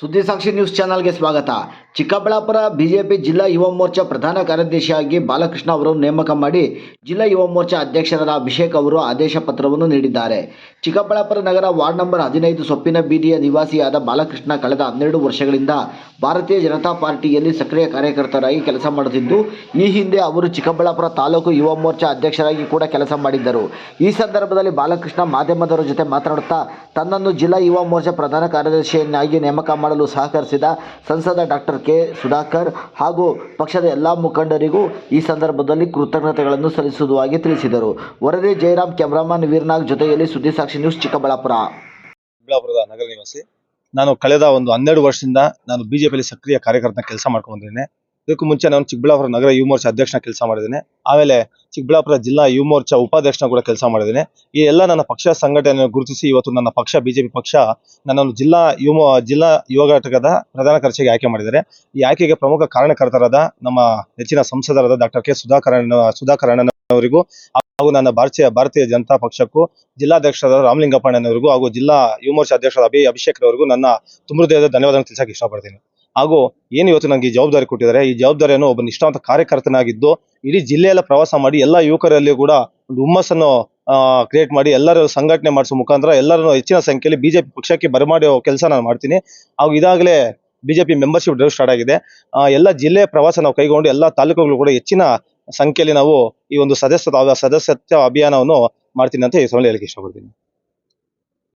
ಸುದ್ದಿ ಸಾಕ್ಷಿ ನ್ಯೂಸ್ ಚಾನಲ್ಗೆ ಸ್ವಾಗತ. ಚಿಕ್ಕಬಳ್ಳಾಪುರ ಬಿಜೆಪಿ ಜಿಲ್ಲಾ ಯುವ ಮೋರ್ಚಾ ಪ್ರಧಾನ ಕಾರ್ಯದರ್ಶಿಯಾಗಿ ಬಾಲಕೃಷ್ಣ ಅವರನ್ನು ನೇಮಕ ಮಾಡಿ ಜಿಲ್ಲಾ ಯುವ ಮೋರ್ಚಾ ಅಧ್ಯಕ್ಷರಾದ ಅಭಿಷೇಕ್ ಅವರು ಆದೇಶ ಪತ್ರವನ್ನು ನೀಡಿದ್ದಾರೆ. ಚಿಕ್ಕಬಳ್ಳಾಪುರ ನಗರ ವಾರ್ಡ್ ನಂಬರ್ ಹದಿನೈದು ಸೊಪ್ಪಿನ ಬೀದಿಯ ನಿವಾಸಿಯಾದ ಬಾಲಕೃಷ್ಣ ಕಳೆದ ಹನ್ನೆರಡು ವರ್ಷಗಳಿಂದ ಭಾರತೀಯ ಜನತಾ ಪಾರ್ಟಿಯಲ್ಲಿ ಸಕ್ರಿಯ ಕಾರ್ಯಕರ್ತರಾಗಿ ಕೆಲಸ ಮಾಡುತ್ತಿದ್ದು, ಈ ಹಿಂದೆ ಅವರು ಚಿಕ್ಕಬಳ್ಳಾಪುರ ತಾಲೂಕು ಯುವ ಮೋರ್ಚಾ ಅಧ್ಯಕ್ಷರಾಗಿ ಕೂಡ ಕೆಲಸ ಮಾಡಿದ್ದರು. ಈ ಸಂದರ್ಭದಲ್ಲಿ ಬಾಲಕೃಷ್ಣ ಮಾಧ್ಯಮದವರ ಜೊತೆ ಮಾತನಾಡುತ್ತಾ, ತನ್ನನ್ನು ಜಿಲ್ಲಾ ಯುವ ಮೋರ್ಚಾ ಪ್ರಧಾನ ಕಾರ್ಯದರ್ಶಿಯನ್ನಾಗಿ ನೇಮಕ ಮಾಡಲು ಸಹಕರಿಸಿದ ಸಂಸದ ಡಾಕ್ಟರ್ ಕೆ ಸುಧಾಕರ್ ಹಾಗೂ ಪಕ್ಷದ ಎಲ್ಲ ಮುಖಂಡರಿಗೂ ಈ ಸಂದರ್ಭದಲ್ಲಿ ಕೃತಜ್ಞತೆಗಳನ್ನು ಸಲ್ಲಿಸುವುದಾಗಿ ತಿಳಿಸಿದರು. ವರದಿ ಜಯರಾಮ್, ಕ್ಯಾಮರಾಮನ್ ವೀರ್ನಾಗ್ ಜೊತೆಯಲ್ಲಿ ಸುದ್ದಿ ಸಾಕ್ಷಿ ನ್ಯೂಸ್ ಚಿಕ್ಕಬಳ್ಳಾಪುರ. ಚಿಕ್ಕಬಳ್ಳಾಪುರದ ನಗರ ನಿವಾಸಿ. ನಾನು ಕಳೆದ ಒಂದು ಹನ್ನೆರಡು ವರ್ಷದಿಂದ ನಾನು ಬಿಜೆಪಿಯಲ್ಲಿ ಸಕ್ರಿಯ ಕಾರ್ಯಕರ್ತನ ಕೆಲಸ ಮಾಡ್ಕೊಂಡಿದ್ದೇನೆ ಇದಕ್ಕೂ ಮುಂಚೆ ನಾನು ಚಿಕ್ಕಬಳ್ಳಾಪುರ ನಗರ ಯುವ ಮೋರ್ಚಾ ಅಧ್ಯಕ್ಷನ ಕೆಲಸ ಮಾಡಿದ್ದೀನಿ. ಆಮೇಲೆ ಚಿಕ್ಕಬಳ್ಳಾಪುರ ಜಿಲ್ಲಾ ಯುವ ಮೋರ್ಚಾ ಉಪಾಧ್ಯಕ್ಷನ ಕೂಡ ಕೆಲಸ ಮಾಡಿದ್ದೀನಿ. ಈ ಎಲ್ಲ ನನ್ನ ಪಕ್ಷ ಸಂಘಟನೆಯನ್ನು ಗುರುತಿಸಿ ಇವತ್ತು ನನ್ನ ಪಕ್ಷ, ಬಿಜೆಪಿ ಪಕ್ಷ ನನ್ನನ್ನು ಜಿಲ್ಲಾ ಯುವ ಜಿಲ್ಲಾ ಯುವ ಘಟಕದ ಪ್ರಧಾನ ಕಾರ್ಯದರ್ಶಿಗೆ ಆಯ್ಕೆ ಮಾಡಿದ್ದಾರೆ. ಈ ಆಯ್ಕೆಗೆ ಪ್ರಮುಖ ಕಾರಣಕರ್ತರಾದ ನಮ್ಮ ನೆಚ್ಚಿನ ಸಂಸದರಾದ ಡಾಕ್ಟರ್ ಕೆ ಸುಧಾಕರ ಸುಧಾಕರ್ ಅವರಿಗೂ ಹಾಗೂ ನನ್ನ ಭಾರತೀಯ ಭಾರತೀಯ ಜನತಾ ಪಕ್ಷಕ್ಕೂ, ಜಿಲ್ಲಾಧ್ಯಕ್ಷರಾದ ರಾಮಲಿಂಗಪ್ಪಣ್ಣನವರಿಗೂ ಹಾಗೂ ಜಿಲ್ಲಾ ಯುವ ಮೋರ್ಚಾ ಅಧ್ಯಕ್ಷರಾದ ಅಭಿ ಅಭಿಷೇಕ್ ಅವರಿಗೂ ನನ್ನ ತುಂಬ ಹೃದಯದ ಧನ್ಯವಾದ ತಿಳಿಸಕ್ಕೆ ಇಷ್ಟಪಡ್ತೀನಿ. ಹಾಗೂ ಏನು ಇವತ್ತು ನನಗೆ ಈ ಜವಾಬ್ದಾರಿ ಕೊಟ್ಟಿದ್ದಾರೆ, ಈ ಜವಾಬ್ದಾರಿಯನ್ನು ಒಬ್ಬ ನಿಷ್ಠಾವಂತ ಕಾರ್ಯಕರ್ತನಾಗಿದ್ದು, ಇಡೀ ಜಿಲ್ಲೆಯಲ್ಲ ಪ್ರವಾಸ ಮಾಡಿ ಎಲ್ಲ ಯುವಕರಲ್ಲಿ ಕೂಡ ಒಂದು ಹುಮ್ಮಸ್ಸನ್ನು ಕ್ರಿಯೇಟ್ ಮಾಡಿ ಎಲ್ಲರೂ ಸಂಘಟನೆ ಮಾಡಿಸೋ ಮುಖಾಂತರ ಎಲ್ಲರನ್ನು ಹೆಚ್ಚಿನ ಸಂಖ್ಯೆಯಲ್ಲಿ ಬಿಜೆಪಿ ಪಕ್ಷಕ್ಕೆ ಬರಮಾಡೋ ಕೆಲಸ ನಾನು ಮಾಡ್ತೀನಿ. ಹಾಗೂ ಇದಾಗಲೇ ಬಿಜೆಪಿ ಮೆಂಬರ್ಶಿಪ್ ಡ್ರೈವ್ ಸ್ಟಾರ್ಟ್ ಆಗಿದೆ. ಎಲ್ಲ ಜಿಲ್ಲೆಯ ಪ್ರವಾಸ ನಾವು ಕೈಗೊಂಡು ಎಲ್ಲ ತಾಲೂಕುಗಳು ಕೂಡ ಹೆಚ್ಚಿನ ಸಂಖ್ಯೆಯಲ್ಲಿ ನಾವು ಈ ಒಂದು ಸದಸ್ಯ ಸದಸ್ಯತ್ವ ಅಭಿಯಾನವನ್ನು ಮಾಡ್ತೀನಿ ಅಂತ ಈ ಸಮಯ ಹೇಳಕ್ಕೆ ಇಷ್ಟಪಡ್ತೀನಿ.